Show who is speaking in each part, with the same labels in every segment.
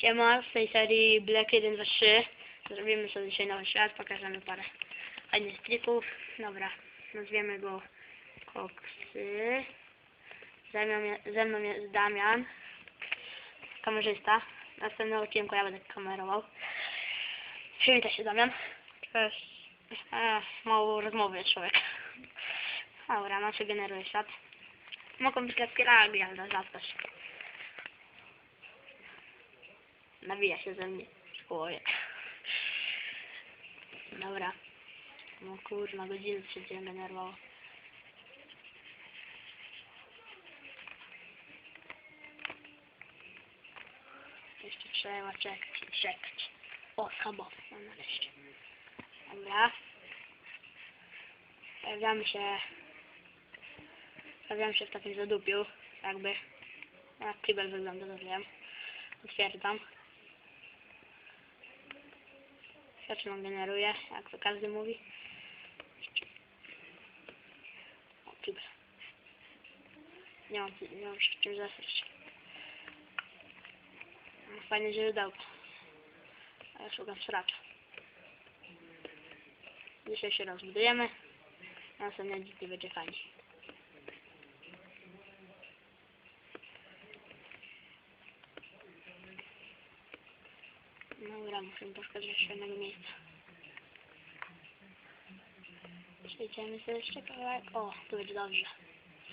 Speaker 1: Siema, z tej serii Black 1, 2, 3 Zrobimy sobie dzisiaj nowy świat, pokażemy parę fajnych trików. Dobra, nazwiemy go Koksy. Ze mną, ze mną jest Damian, kamerzysta. W następnym odcinku ja będę kamerował. Przywitaj się Damian. Cześć. E, mało rozmowy człowiek. Dobra, no się generuje świat. Mogą być lekkie lagi, ale rzadkość. Nawija się ze mnie głowie. Dobra. No kurna, godzinę się cię denerwowało. Jeszcze trzeba czekać czekać. O, schabowy mam nareszcie. Dobra. Pojawiamy się... Pojawiamy się w takim zadupiu, jakby. Jak kibel wygląda, to wiem. Potwierdzam. Zaczynam generuje, jak to każdy mówi. O, kibel. Nie mam, nie mam się czym zasryć. No, Fajne źródełko. A ja szukam sracza. Dzisiaj się rozbudujemy. a Następne dziki będzie fajnie. Dobra, muszę poszukać jeszcze jednego miejsca. Przejdziemy sobie jeszcze kawałek. O, tu będzie dobrze.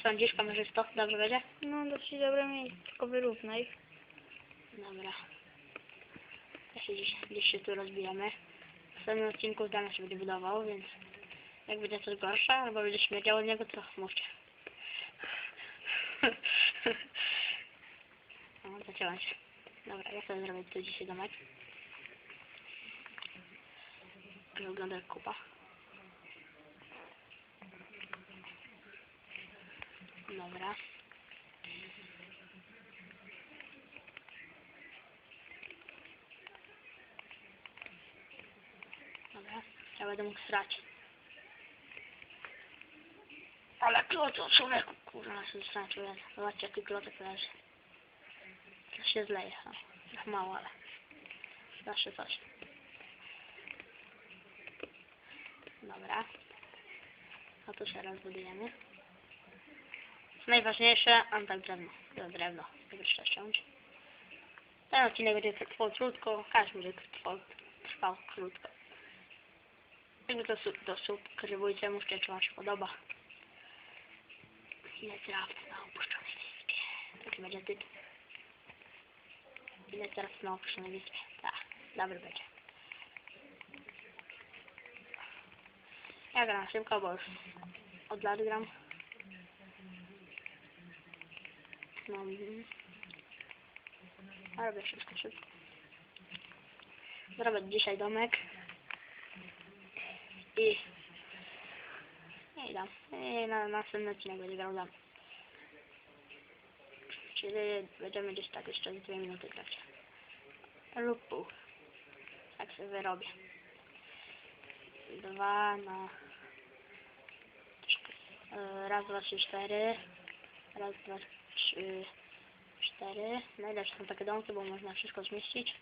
Speaker 1: Sądzisz, kamerzysto? Dobrze będzie?
Speaker 2: No, dosyć dobre miejsce, tylko wyrównaj.
Speaker 1: Dobra. Ja się dziś, dziś się tu rozbijamy. W następnym odcinku Dana się będzie budował, więc jak będzie coś gorsze, albo będzie śmierdziało od niego, to mówcie. No, zacięłam się. Dobra, ja sobie zrobię tu dzisiaj domek. Wygląda jak kupa. Dobra. Dobra, ja będę mógł srać. Ale klocu, człowieku, kurwa, się zaznaczyłem. Zobaczcie, jaki klocek leży. To się zleje, no. Trochę mało, ale zawsze coś. Dobra. To się rozbudujemy. Najważniejsze, mam tak drewno. To drewno, żeby ściąć. Ten odcinek będzie trwał krótko, każdy będzie trwał, trwał krótko. Jakby to, to subskrybujcie, mówcie, czy wam się podoba. Ile traf na opuszczonej wyspie. Taki będzie tytuł. Ile traf na opuszczonej wyspie. Tak, dobry będzie. Ja gram szybko, bo już od lat gram. No, mhm. A robię wszystko szybko. Zrobię dzisiaj domek. I... I dam. I na następny odcinek będzie grał dam. Czyli będziemy gdzieś tak jeszcze z dwie minuty grać. Lub pół. Tak sobie wyrobię. Dwa na... e, Raz, dwa, trzy, cztery. Raz, dwa, trzy, cztery. Najlepsze są takie domki, bo można wszystko zmieścić.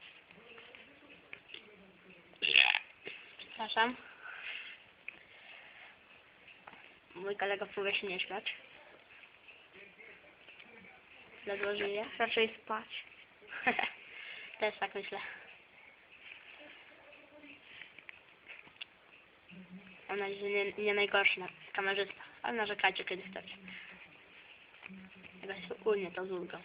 Speaker 1: Przepraszam. Mój kolega próbuje się nie śmiać. Ledwo żyje.
Speaker 2: Raczej spać.
Speaker 1: Też tak myślę. Mam nadzieję, nie, nie najgorszy na kamerzysta, ale narzekajcie kiedy chcecie. Jakoś ogólnie to z ulgą.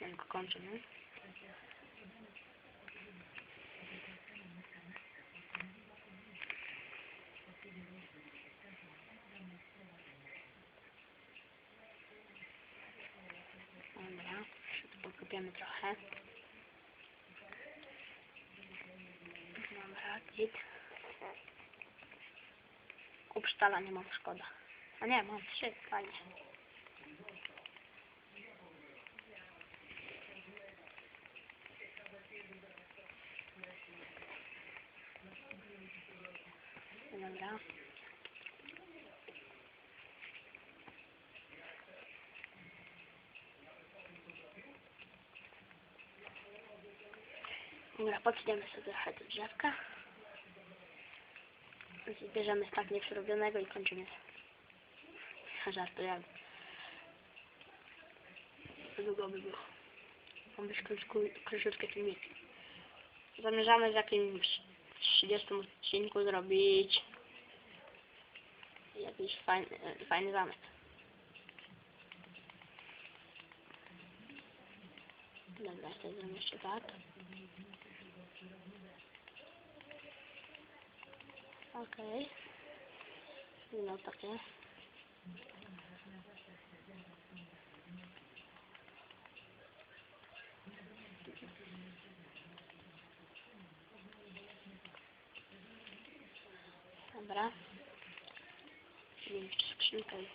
Speaker 1: Nie wiem, kończę, nie? Dobra, jeszcze tu pokopiemy trochę. git. Kup nie mam, szkoda. A nie, mam trzy, fajnie. Dobra. Dobra, podciągniemy sobie trochę do drzewka. Zbierzemy stak nieprzerobionego i kończymy. Żartuję. To długo by było. Mam być króciutkie filmiki. Zamierzamy w jakimś 30 odcinku zrobić jakiś fajny, fajny zamek. Dobra, to zrobię jeszcze tak. Okej. No takie. Dobra. Jeszcze skrzynkę i.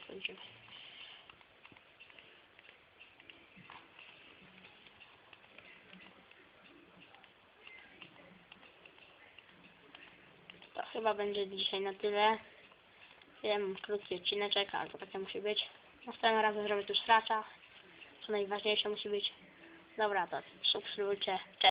Speaker 1: To chyba będzie dzisiaj na tyle. Wiem, krótki odcineczek, ale to takie musi być. Następnym razem zrobię tu stracza. Co najważniejsze musi być. Dobra, to subskrybujcie. Cześć.